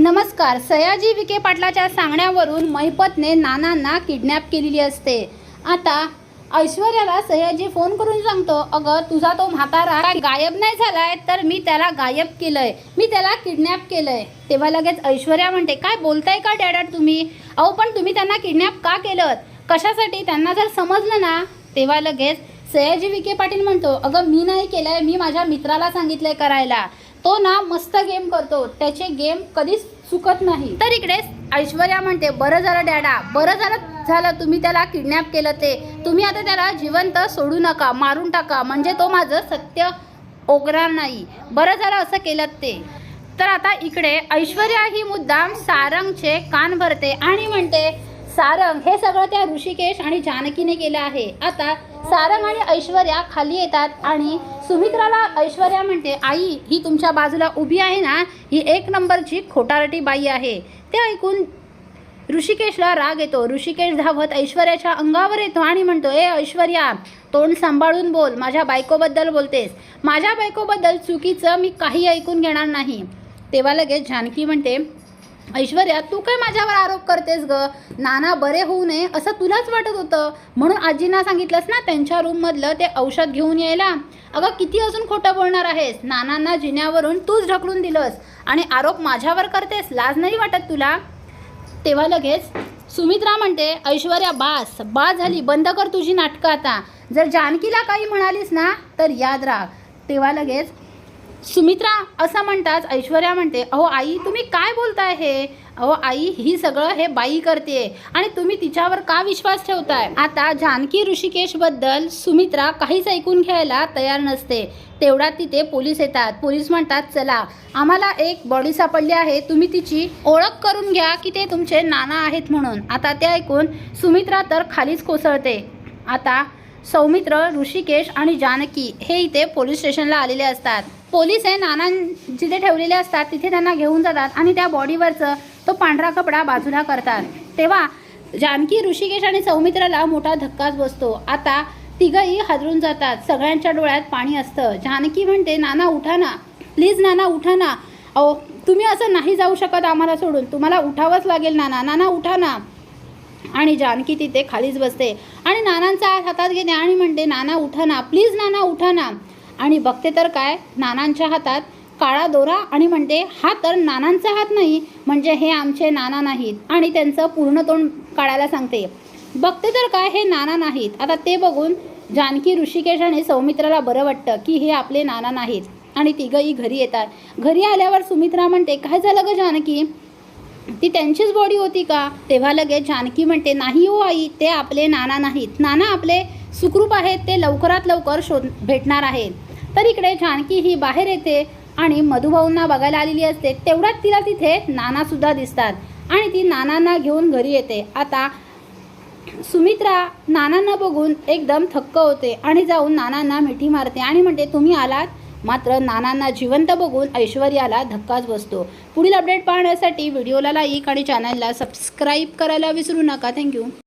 नमस्कार सयाजी विखे पाटलाच्या सांगण्यावरून महिपतने नानांना किडनॅप केलेली असते. आता ऐश्वर्याला सयाजी फोन करून सांगतो अगं तुझा तो म्हातारा गायब नाही झालाय? तर मी त्याला गायब केलंय. मी त्याला किडनॅप केलंय. तेव्हा लगेच ऐश्वर्या म्हणते काय बोलताय का डॅडॅड तुम्ही? अहो पण तुम्ही त्यांना किडनॅप का केलं कशासाठी? त्यांना जर समजलं ना? तेव्हा लगेच सयाजी विखे पाटील म्हणतो अगं मी नाही केलंय. मी माझ्या मित्राला सांगितलंय करायला. तो ना मस्त गेम करतो. त्याचे गेम कधीच चुकत नाही. तर इकडे ऐश्वर्या म्हणते बरं झालं डॅडा बरं झालं झालं तुम्ही त्याला किडनॅप केलं ते. तुम्ही आता त्याला जिवंत सोडू नका मारून टाका. म्हणजे तो माझं सत्य ओगणार नाही. बरं झालं असं केलं ते. तर आता इकडे ऐश्वर्या ही मुद्दाम सारंगचे कान भरते आणि म्हणते सारंग हे सगळं त्या ऋषिकेश आणि जानकीने केलं आहे. आता सारंग आणि ऐश्वर्या खाली येतात आणि सुमित्राला ऐश्वर्या म्हणते आई ही तुमच्या बाजूला उभी आहे ना? ही एक नंबरची खोटारटी बाई आहे. ते ऐकून ऋषिकेशला राग येतो. ऋषिकेश धावत ऐश्वर्याच्या अंगावर येतो आणि म्हणतो ए ऐश्वर्या तोंड सांभाळून बोल. माझ्या बायकोबद्दल बोलतेस. माझ्या बायकोबद्दल चुकीचं मी काही ऐकून घेणार नाही. तेव्हा लगेच जानकी म्हणते ऐश्वर्या तू काय माझ्यावर आरोप करतेस ग? नाना बरे होऊ नये असं तुलाच वाटत होतं. म्हणून आजींना सांगितलंस ना त्यांच्या रूममधलं ते औषध घेऊन यायला? अगं किती अजून खोटं बोलणार आहेस? नानांना जिन्यावरून तूच ढकलून दिलंस. आणि आरोप माझ्यावर करतेस लाज नाही वाटत तुला? तेव्हा लगेच सुमित्रा म्हणते ऐश्वर्या बास बास झाली बंद कर तुझी नाटकं आता. जर जानकीला काही म्हणालीस ना तर याद राख. तेव्हा लगेच सुमित्रा असं म्हणताच ऐश्वर्या म्हणते अहो आई तुम्ही काय बोलताय हे? अहो आई ही सगळं हे बाई करते आणि तुम्ही तिच्यावर का विश्वास ठेवताय? आता जानकी ऋषिकेशबद्दल सुमित्रा काहीच ऐकून घ्यायला तयार नसते. तेवढ्यात तिथे पोलीस येतात. पोलीस म्हणतात चला आम्हाला एक बॉडी सापडली आहे. तुम्ही तिची ओळख करून घ्या की ते तुमचे नाना आहेत म्हणून. आता ते ऐकून सुमित्रा तर खालीच कोसळते. आता सौमित्र ऋषिकेश आणि जानकी हे इथे पोलीस स्टेशनला आलेले असतात. पोलीस हे नाना जिथे ठेवलेले असतात तिथे त्यांना घेऊन जातात आणि त्या बॉडीवरचं तो पांढरा कपडा बाजूला करतात. तेव्हा जानकी ऋषिकेश आणि सौमित्राला मोठा धक्काच बसतो. आता तिघही हादरून जातात. सगळ्यांच्या डोळ्यात पाणी असतं. जानकी म्हणते नाना उठा ना. प्लीज नाना उठा ना. अहो तुम्ही असं नाही जाऊ शकत आम्हाला सोडून. तुम्हाला उठावंच लागेल नाना. नाना उठा ना. आणि जानकी तिथे खालीच बसते. आणि नानांचा हातात घेते आणि म्हणते नाना उठा ना. प्लीज नाना उठा ना. आणि बघते तर काय? नानांच्या हातात काळा दोरा आणि म्हणते हा तर नानांचा हात नाही म्हणजे हे आमचे नाना नाहीत. आणि त्यांचं पूर्ण तोंड काढायला सांगते. बघते तर काय हे नाना नाहीत. आता ते बघून जानकी ऋषिकेश आणि सौमित्राला बरं वाटतं की हे आपले नाना नाहीत आणि तिघंही घरी येतात. घरी आल्यावर सुमित्रा म्हणते काय झालं ग जानकी? ती त्यांचीच बॉडी होती का? तेव्हा लगेच जानकी म्हणते नाही हो आई ते आपले नाना नाहीत. नाना आपले सुखरूप आहेत ते लवकरात लवकर शोध भेटणार आहेत. तर इकडे जानकी ही बाहेर येते आणि मधुभाऊंना बघायला आलेली असते. तेवढ्यात तिला तिथे नानासुद्धा दिसतात. आणि ती नानांना घेऊन घरी येते. आता सुमित्रा नानांना बघून एकदम थक्क होते आणि जाऊन नानांना मिठी मारते आणि म्हणते तुम्ही आलात? मात्र नानांना जिवंत बघून ऐश्वर्याला धक्काच बसतो. पुढील अपडेट पाहण्यासाठी व्हिडिओला लाईक आणि चॅनलला सबस्क्राईब करायला विसरू नका. थँक्यू.